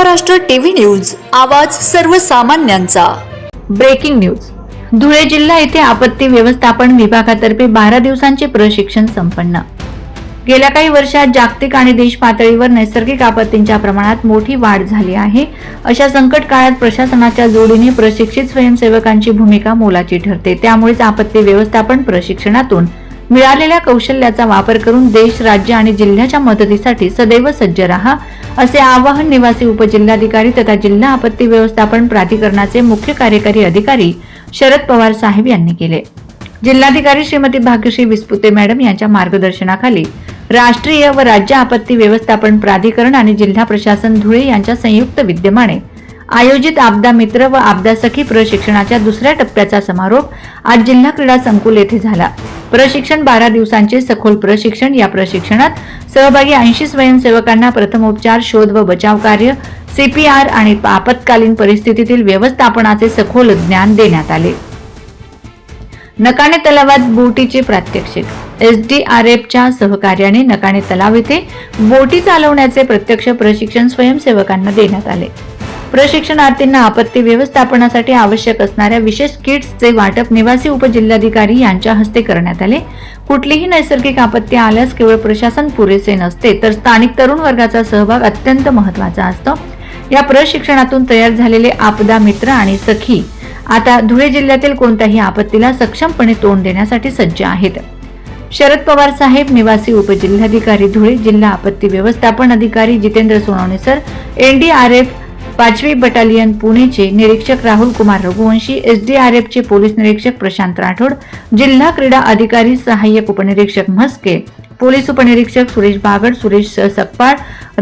Maharashtra TV news आवाज सर्वसामान्यांचा. Breaking news. Dhule जिल्हा येथे आपत्ती व्यवस्थापन विभागातर्फे बारा दिवसांचे प्रशिक्षण संपन्न. गेल्या काही वर्षात जागतिक आणि देश पातळीवर नैसर्गिक आपत्तींच्या प्रमाणात मोठी वाढ झाली आहे. अशा संकट काळात प्रशासनाच्या जोडीने प्रशिक्षित स्वयंसेवकांची भूमिका मोलाची ठरते. त्यामुळेच आपत्ती व्यवस्थापन प्रशिक्षणातून मिळालेल्या कौशल्याचा वापर करून देश राज्य आणि जिल्ह्याच्या मदतीसाठी सदैव सज्ज राहा असे आवाहन निवासी उपजिल्हाधिकारी तथा जिल्हा आपत्ती व्यवस्थापन प्राधिकरणाचे मुख्य कार्यकारी अधिकारी शरद पवार साहेब यांनी केले. जिल्हाधिकारी श्रीमती भाग्यश्री विस्पुते मॅडम यांच्या मार्गदर्शनाखाली राष्ट्रीय व राज्य आपत्ती व्यवस्थापन प्राधिकरण आणि जिल्हा प्रशासन धुळे यांच्या संयुक्त विद्यमाने आयोजित आपदा मित्र व आपदा सखी प्रशिक्षणाच्या दुसऱ्या टप्प्याचा समारोप आज जिल्हा क्रीडा संकुल येथे झाला. प्रशिक्षण बारा दिवसांचे सखोल प्रशिक्षण. या प्रशिक्षणात सहभागी ऐंशी स्वयंसेवकांना प्रथमोपचार शोध व बचाव कार्य सीपीआर आणि आपत्कालीन परिस्थितीतील व्यवस्थापनाचे सखोल ज्ञान देण्यात आले. नकाणे तलावात बोटीचे प्रात्यक्षिक. एस डी आर एफच्या सहकार्याने नकाणे तलाव येथे बोटी चालवण्याचे प्रत्यक्ष प्रशिक्षण स्वयंसेवकांना देण्यात आले. प्रशिक्षणार्थींना आपत्ती व्यवस्थापनासाठी आवश्यक असणाऱ्या विशेष किट्सचे वाटप निवासी उपजिल्हाधिकारी यांच्या हस्ते करण्यात आले. कुठलीही नैसर्गिक आपत्ती आल्यास केवळ प्रशासन पुरेसे नसते तर स्थानिक तरुण वर्गाचा सहभाग अत्यंत महत्त्वाचा असतो. या प्रशिक्षणातून तयार झालेले आपदा मित्र आणि सखी आता धुळे जिल्ह्यातील कोणत्याही आपत्तीला सक्षमपणे तोंड देण्यासाठी सज्ज आहेत. शरद पवार साहेब निवासी उपजिल्हाधिकारी धुळे जिल्हा आपत्ती व्यवस्थापन अधिकारी जितेंद्र सोनवणे सर एनडीआरएफ पाचवी बटालियन पुणेचे निरीक्षक राहुल कुमार रघुवंशी एसडीआरएफचे पोलीस निरीक्षक प्रशांत राठोड जिल्हा क्रीडा अधिकारी सहाय्यक उपनिरीक्षक म्हस्के पोलीस उपनिरीक्षक सुरेश बागड सुरेश सकपाळ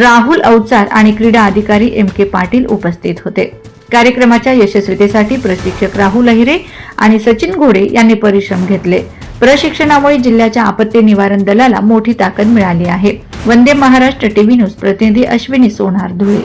राहुल अवचार आणि क्रीडा अधिकारी एम के पाटील उपस्थित होते. कार्यक्रमाच्या यशस्वीतेसाठी प्रशिक्षक राहुल अहिरे आणि सचिन घोडे यांनी परिश्रम घेतले. प्रशिक्षणामुळे जिल्ह्याच्या आपत्ती निवारण दलाला मोठी ताकद मिळाली आहे. वंदे महाराष्ट्र टीव्ही न्यूज प्रतिनिधी अश्विनी सोनार धुळे.